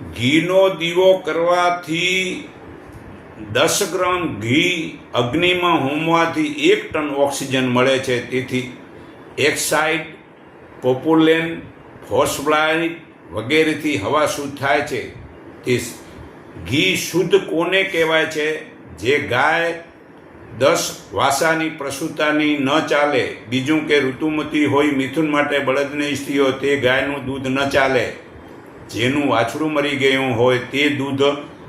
ઘીનો દીવો કરવાથી દસ ગ્રામ ઘી અગ્નિમાં હોમવાથી એક ટન ઓક્સિજન મળે છે. તેથી એક્સાઇડ પોપ્યુલેન ફોસ્ફ્લાઇટ વગેરેથી હવા શુદ્ધ થાય છે. તે ઘી શુદ્ધ કોને કહેવાય છે? જે ગાય દસ વાસાની પ્રસૂતાની ન ચાલે, બીજું કે ઋતુમતી હોય મિથુન માટે બળદની સ્ત્રીઓ તે ગાયનું દૂધ ન ચાલે. જેનું વાછડું મરી ગયું હોય તે દૂધ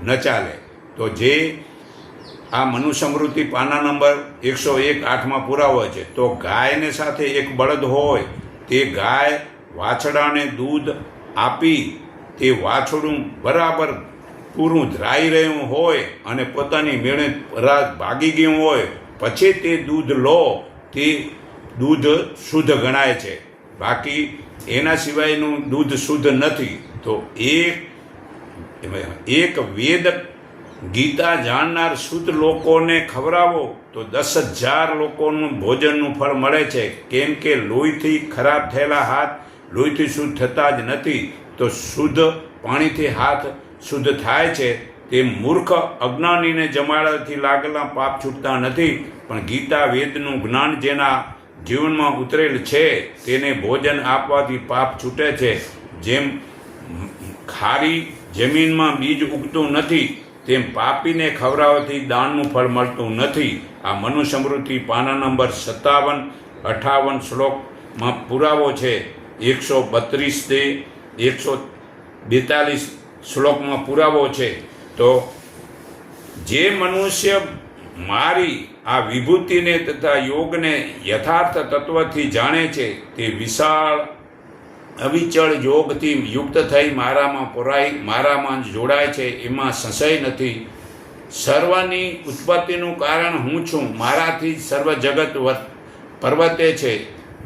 ન ચાલે. તો જે આ મનુ સમૃદ્ધિ પાના નંબર એકસો એક આઠમાં પુરાવો છે, તો ગાયને સાથે એક બળદ હોય, તે ગાય વાછડાને દૂધ આપી તે વાછડું બરાબર પૂરું ધ્રાઈ રહ્યું હોય અને પોતાની મેળે રાત ભાગી ગયું હોય, પછી તે દૂધ લો, તે દૂધ શુદ્ધ ગણાય છે. બાકી એના સિવાયનું દૂધ શુદ્ધ નથી, તો એક એક વેદ ગીતા જાણનાર શુદ્ધ લોકોને ખવડાવો, તો દસ હજાર લોકોનું ભોજનનું ફળ મળે છે. કેમ કે લોહીથી ખરાબ થયેલા હાથ લોહીથી શુદ્ધ થતા જ નથી, તો શુદ્ધ પાણીથી હાથ શુદ્ધ થાય છે. તે મૂર્ખ અજ્ઞાનીને જમાડવાથી લાગેલા પાપ છૂટતા નથી. પણ ગીતા વેદનું જ્ઞાન જેના જીવનમાં ઉતરેલ છે, તેને ભોજન આપવાથી પાપ છૂટે છે. જેમ ખારી જમીનમાં બીજ ઉગતું નથી, તેમ પાપીને ખવડાવવાથી દાનનું ફળ મળતું નથી. આ મનુ સમૃદ્ધિ પાના નંબર સત્તાવન, અઠાવન શ્લોકમાં પુરાવો છે. એકસો બત્રીસ તે એકસો બેતાલીસ શ્લોકમાં પુરાવો છે. તો જે મનુષ્ય મારી આ વિભૂતિને તથા યોગને યથાર્થ તત્વથી જાણે છે તે વિશાળ અવિચળ યોગથી યુક્ત થઈ મારામાં પુરાઈ, મારામાં જોડાય છે, એમાં સંશય નથી. સર્વની ઉત્પત્તિનું કારણ હું છું, મારાથી સર્વ જગત પર્વતે છે.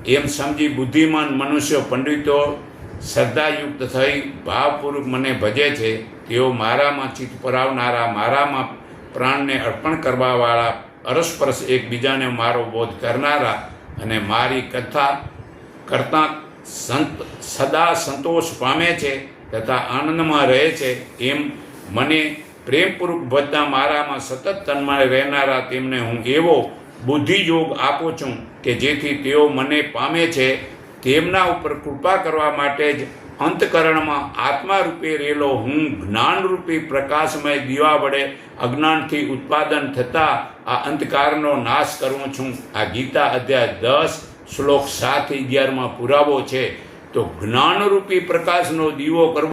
એમ સમજી બુદ્ધિમાન મનુષ્યો પંડિતો શ્રદ્ધાયુક્ત થઈ ભાવપૂર્વક મને ભજે છે, તેઓ મારામાં ચિત્ત પરાવનારા, મારામાં પ્રાણને અર્પણ કરવાવાળા અરસપરસ એકબીજાને મારો બોધ કરનારા અને મારી કથા કરતાં સંત સદા સંતોષ પામે છે તથા આનંદમાં રહે છે, એમ મને પ્રેમપૂર્વક બધા મારામાં સતત તન્મય રહેનારા તેમને હું એવો બુદ્ધિયોગ આપું છું કે જેથી તેઓ મને પામે છે તેમના ઉપર કૃપા કરવા માટે જ અંતકરણમાં આત્મા રૂપે રહેલો હું જ્ઞાનરૂપી પ્રકાશમય દીવા વડે અજ્ઞાનથી ઉત્પાદન થતા આ અંધકારનો નાશ કરું છું. આ ગીતા અધ્યાય દસ, શ્લોક સાત અગિયારમાં પુરાવો છે. તો જ્ઞાનરૂપી પ્રકાશનો દીવો કરવો